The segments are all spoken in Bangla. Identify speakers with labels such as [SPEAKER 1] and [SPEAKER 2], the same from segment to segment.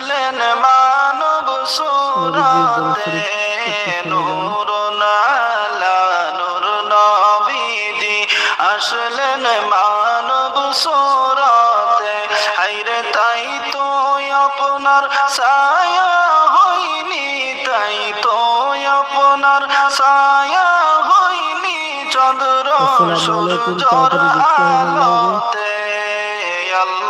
[SPEAKER 1] আসলেন মানব সুরাতে নূর নালা নূর নবীজি। আসলেন মানব সুরাতে হাইরে তাই তো আপনার ছায়া হইনি তাই তো আপনার ছায়া হইনি চন্দ্র সূর্যর আলোতে। আল্লাহ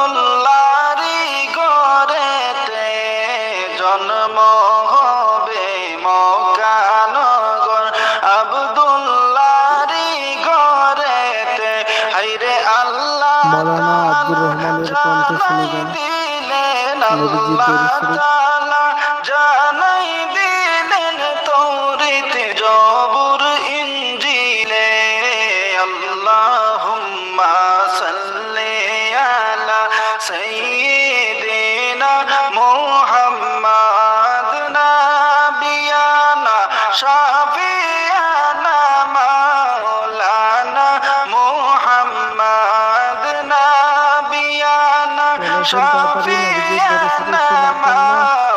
[SPEAKER 1] নবীজি
[SPEAKER 2] দরুদ
[SPEAKER 1] شفيعنا ما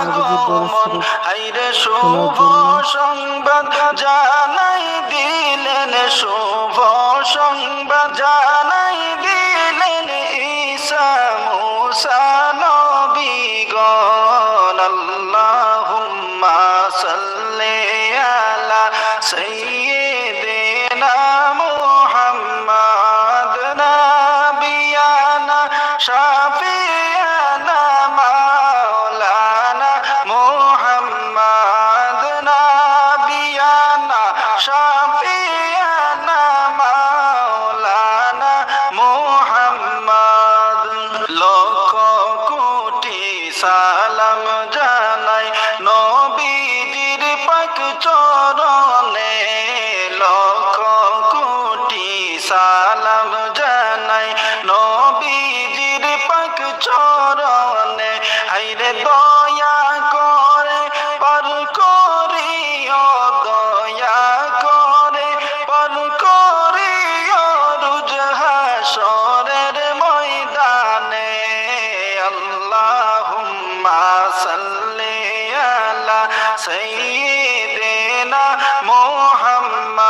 [SPEAKER 1] আগমন সংবাদ জানাই দিলেন শুভ سيدنا محمد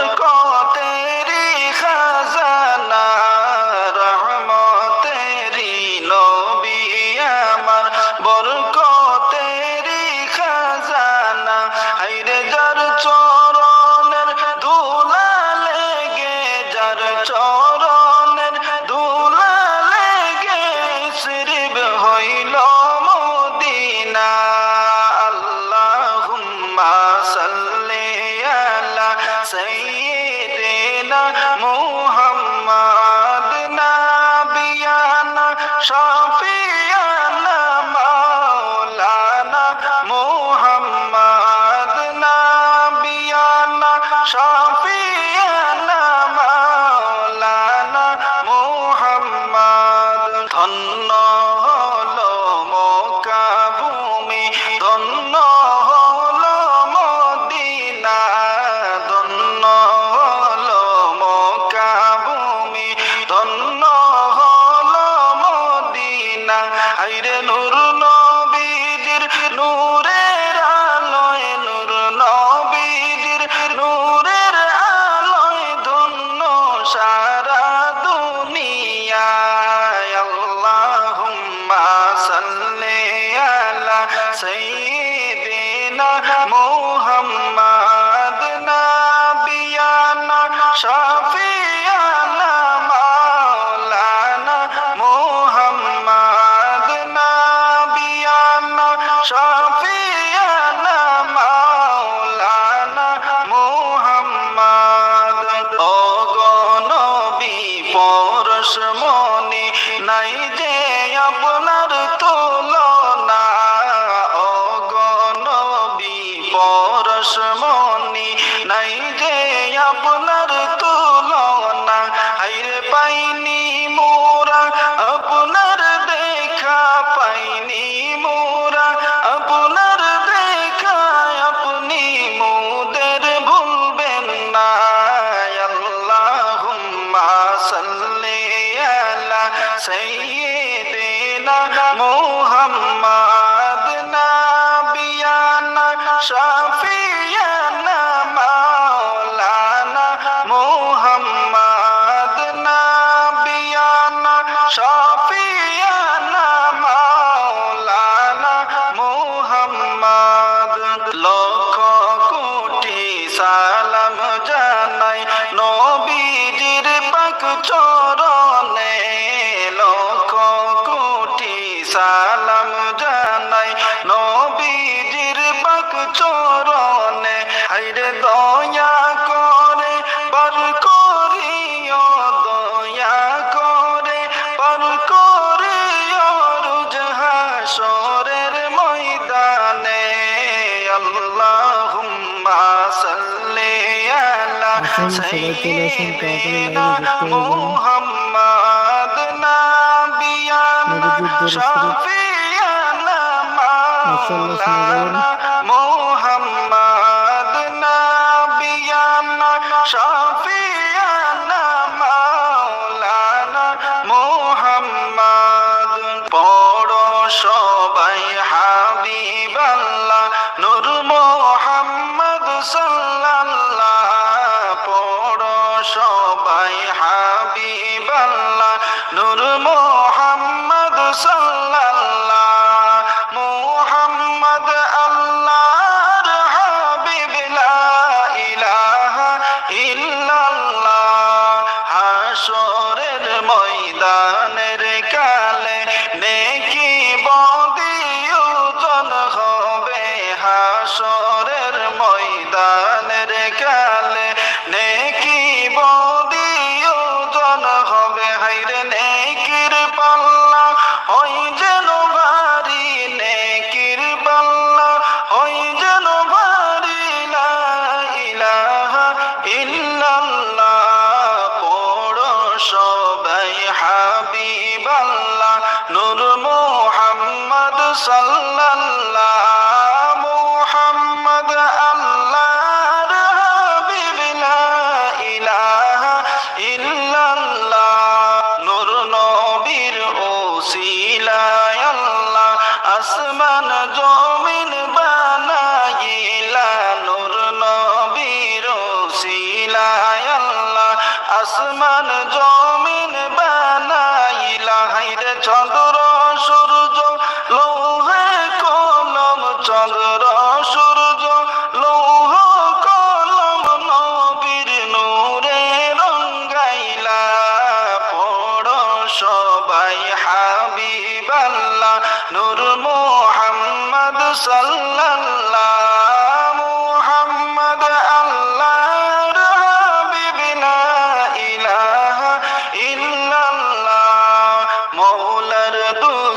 [SPEAKER 1] I'm not.
[SPEAKER 2] আসুন সবাই চলে আসুন তাড়াতাড়ি
[SPEAKER 1] লাইনে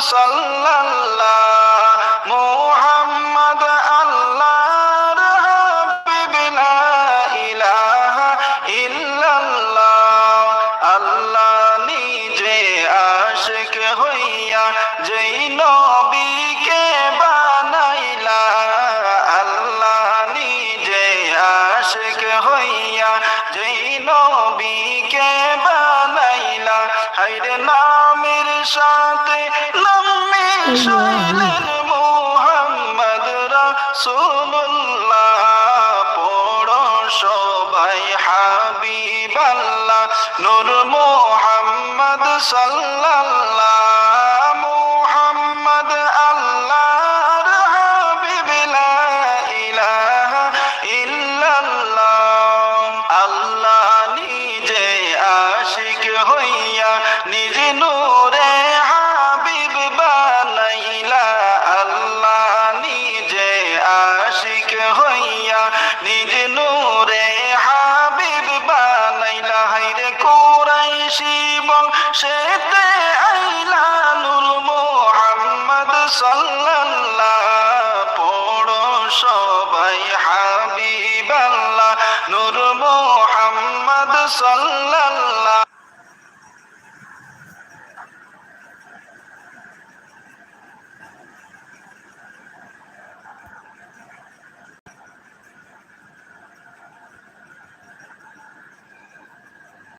[SPEAKER 1] সাল্লাল্লাহ মুহাম্মদ আল্লাহর হাবিবিনা ইলাহা ইল্লাল্লাহ। আল্লাহ নিজে আশিক আল্লাহ নিজে আশিক হইয়া যেই নবীকে বানাইলা। নামের সাথে সোনার মোহাম্মদ রাসূলুল্লাহ পড়ো সবাই হাবিবাল্লাহ নূর মোহাম্মদ সাল্লাল্লাহু সাল্লাল্লাহ পড়ো সবাই হাবিবাল্লাহ নূর মোহাম্মদ সাল্লাল্লাহ।